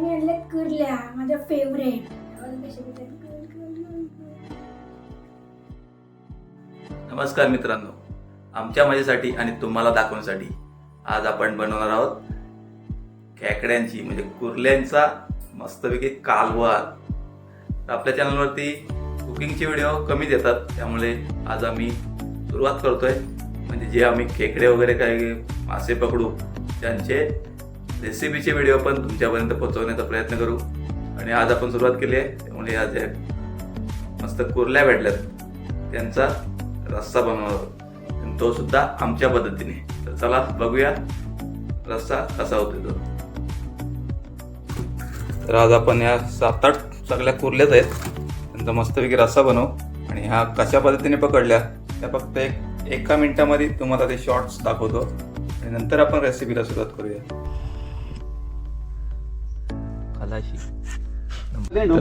मी आणले कुर्ल्या माझ्या फेवरेट नमस्कार मित्रांनो. आमच्या मजेसाठी आणि तुम्हाला दाखवण्यासाठी आज आपण बनवणार आहोत खेकड्यांची म्हणजे कुर्ल्यांचा मस्तपैकी कालवा तर आपल्या चॅनलवरती कुकिंगचे व्हिडिओ कमी देतात त्यामुळे आज आम्ही सुरुवात करतोय. म्हणजे जे आम्ही खेकडे वगैरे काही मासे पकडू त्यांचे रेसिपीचे व्हिडिओ पण तुमच्यापर्यंत पोहोचवण्याचा प्रयत्न करू. आणि आज आपण सुरुवात केली आहे. त्यामुळे आज एक मस्त कुर्ल्या भेटल्यात. त्यांचा रस्सा बनवणार आणि तो सुद्धा आमच्या पद्धतीने. तर चला बघूया रस्सा कसा होतो तो. तर आज आपण या सात आठ सगळ्या कुर्ल्याच आहेत. त्यांचा मस्तपैकी रस्सा बनवू. आणि ह्या कशा पद्धतीने पकडल्या त्या फक्त एक एका मिनिटामध्ये तुम्हाला ते शॉर्ट्स दाखवतो. आणि नंतर आपण रेसिपीला सुरुवात करूया.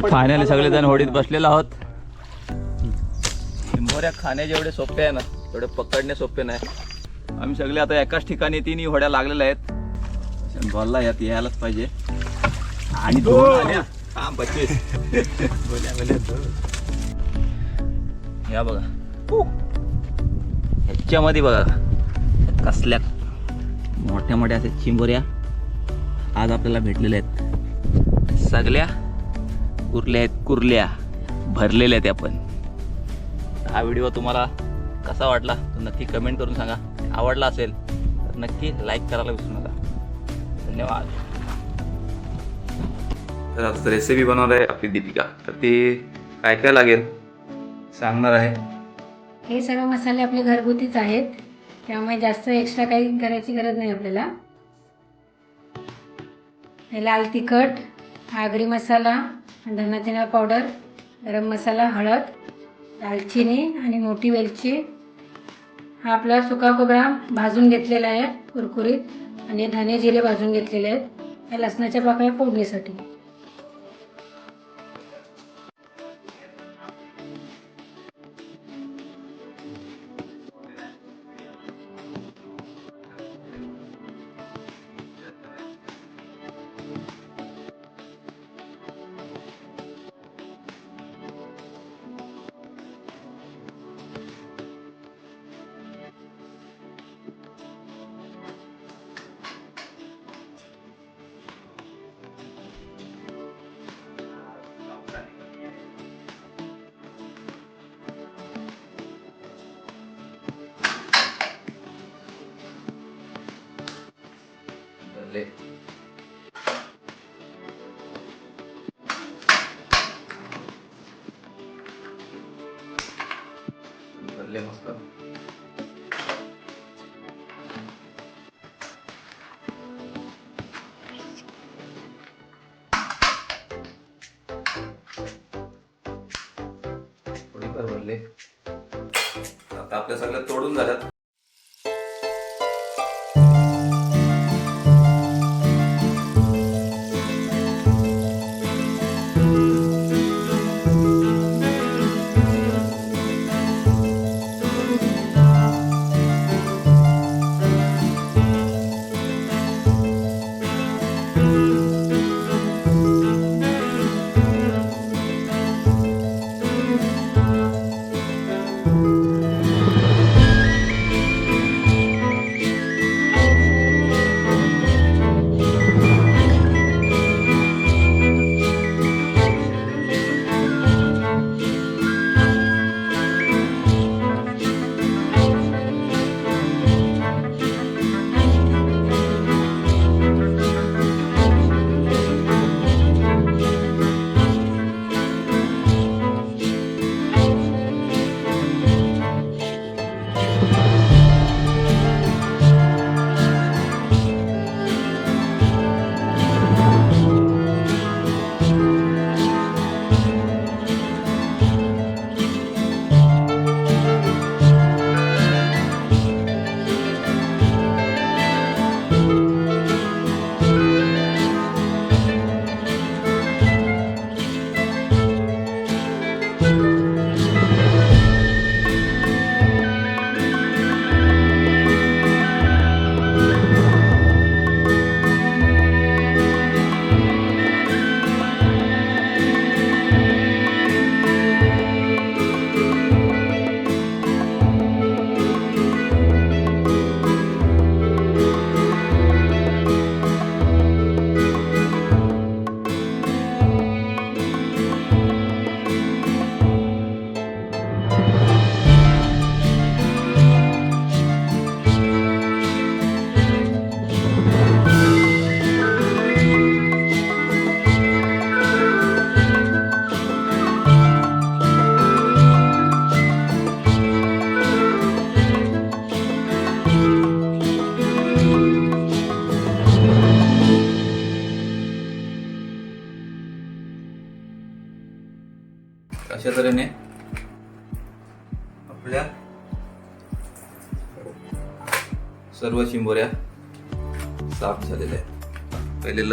फायनली सगळेजण होडीत बसलेलो आहोत. चिंबोऱ्या खाणे जेवढे सोपे आहे ना तेवढे पकडणे सोपे नाही. आम्ही सगळे आता एकाच ठिकाणी तिन्ही होड्या लागलेल्या आहेत. बॉलला यात यायलाच पाहिजे. आणि हा. या बघा. ह्याच्यामध्ये बघा. कसल्या मोठ्या मोठ्या असे चिंबोऱ्या आज आपल्याला भेटलेल्या आहेत. सगळ्या कुर्ल्या आहेत कुर्ल्या भरलेल्या आहेत आपण. हा व्हिडिओ तुम्हाला कसा वाटला तर नक्की कमेंट करून सांगा. आवडला असेल तर नक्की लाईक करायला विसरू नका. धन्यवाद. तर आता रेसिपी बनवणार आहे आपली दीपिका. तर ती काय काय लागेल? सांगणार आहे. हे सर्व मसाले आपले घरगुतीच आहेत. त्यामुळे जास्त एक्स्ट्रा काही करायची गरज नाही आपल्याला. हे लाल तिखट आगरी मसाला धना पावडर गरम मसाला हळद दालचिनी आणि मोठी वेलची. हा आपला सुका खोबरा भाजून घेतलेला आहे कुरकुरीत आणि धने जिरे भाजून घेतलेले आहेत. या लसणाच्या पाकळ्या फोडणीसाठी. भरले आता आपल्या सगळ्या तोडून झाल्यात.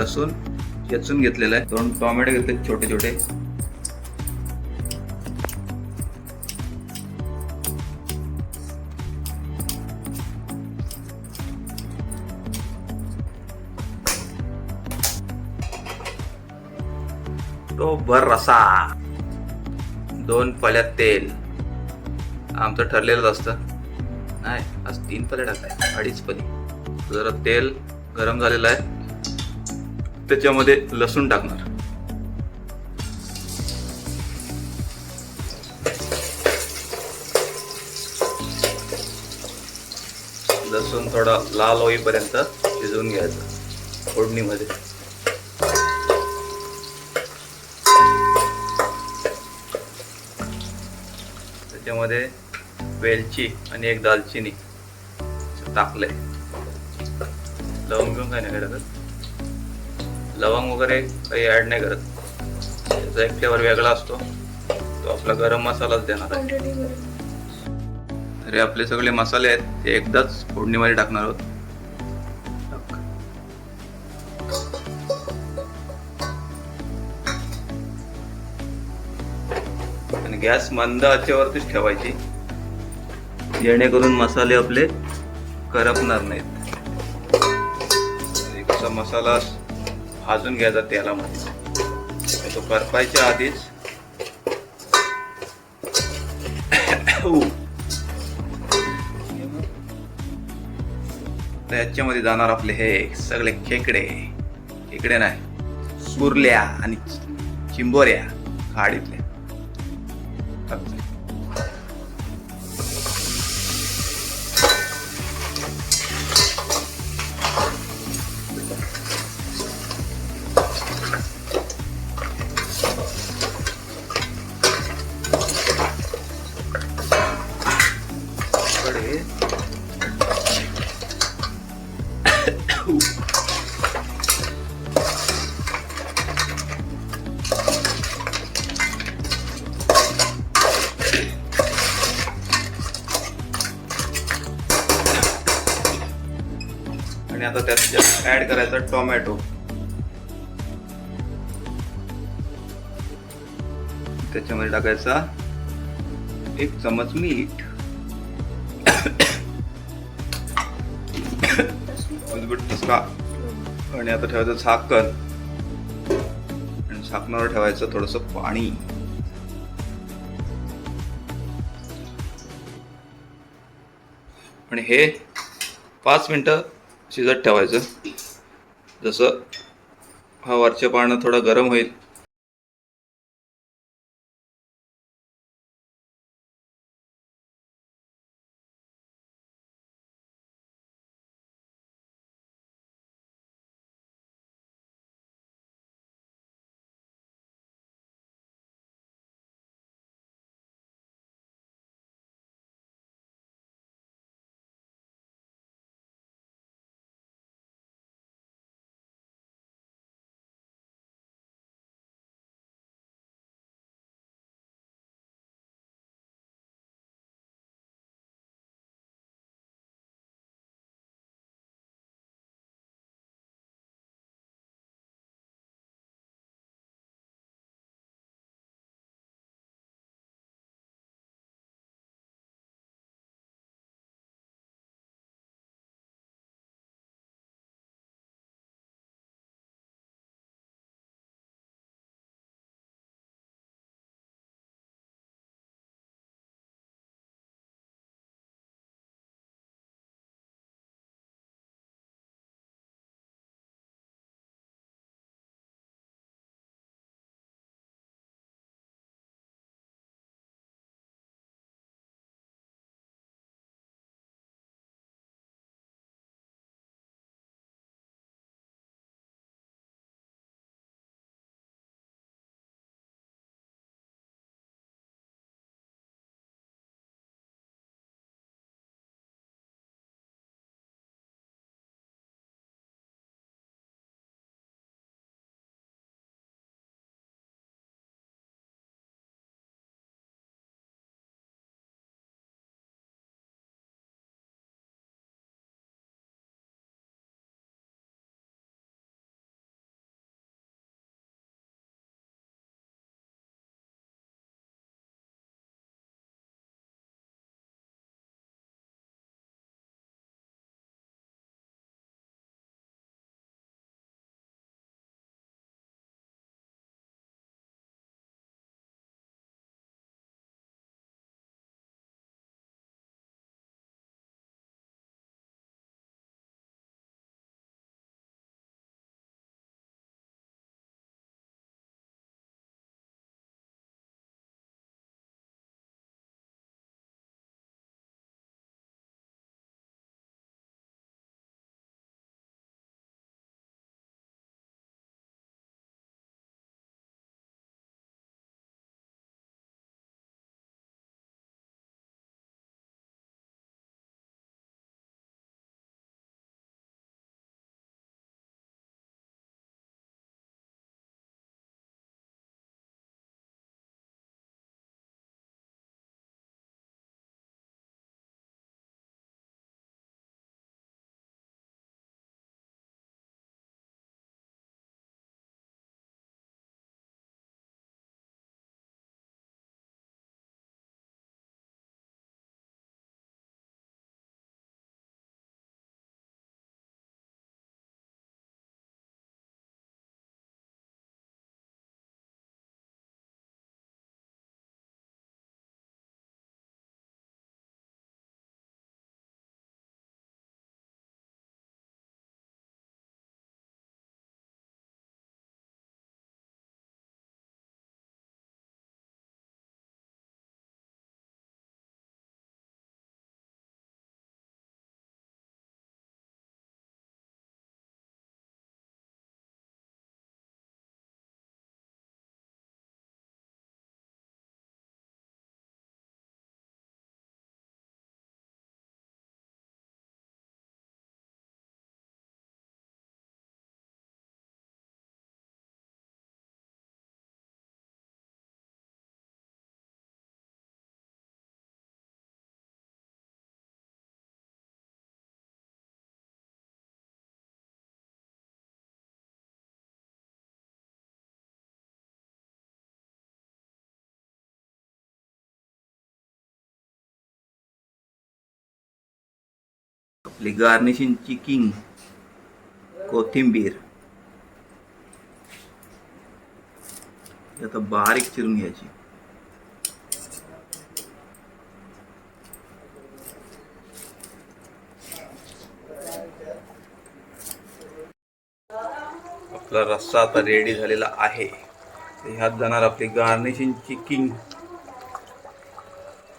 लसूण खेचून घेतलेलं आहे. दोन टोमॅटो घेतले छोटे छोटे. तो भर रसा. दोन पल्यात तेल. आमचं ठरलेलंच असतं. नाही आज तीन पल्या टाकाय अडीच पली जरा तेल गरम झालेलं आहे. त्याच्यामध्ये लसूण टाकणार. लसूण थोडा लाल होईपर्यंत शिजवून घ्यायचं फोडणीमध्ये. त्याच्यामध्ये वेलची आणि एक दालचिनी टाकलंय. लवंग घेऊन काय नाही लवंग वगैरे काही ऍड नाही करत. त्याचा एक फ्लेवर वेगळा असतो. तो आपला गरम मसालाच देणार आहे. तरी आपले सगळे मसाले आहेत ते एकदाच फोडणीमध्ये टाकणार आहोत. आणि गॅस मंद आचेवरतीच ठेवायची. जेणेकरून मसाले आपले करपणार नाहीत. एक असा मसाला भाजून घ्यायचा तेलामध्ये. तो करपायच्या आधीच तर याच्यामध्ये जाणार आपले हे सगळे खेकडे. खेकडे नाही कुर्ल्या आणि चिंबोऱ्या. खाडीतल्या आणि आता त्यात ऍड करायचा टोमॅटो त्याच्यामध्ये टाकायचा एक चमच मीठ. आणि आता ठेवायचं झाकण. आणि झाकणावर ठेवायचं थोडस पाणी. आणि हे पाच मिनटं शिजत ठेवायचं. जसं हा वरच्या पानं थोडं गरम होईल आपली गार्निशिंगची किंग कोथिंबीर. आता बारीक चिरून घ्यायची. आपला रस्सा आता रेडी झालेला आहे. तर ह्यात जाणार आपली गार्निशिंगची किंग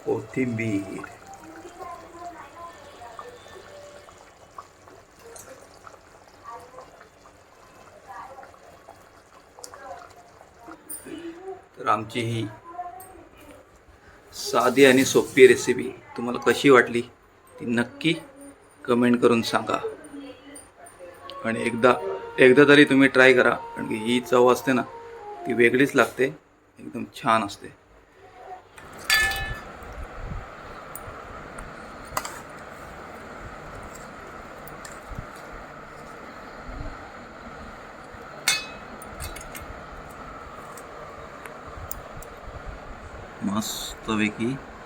कोथिंबीर तर आमची ही साधी आणि सोपी रेसिपी तुम्हाला कशी वाटली ती नक्की कमेंट करून सांगा. आणि एकदा एकदा तरी तुम्ही ट्राय करा कारण की ही चव असते ना ती वेगळीच लागते एकदम छान असते. Nossa, Deixa eu aqui.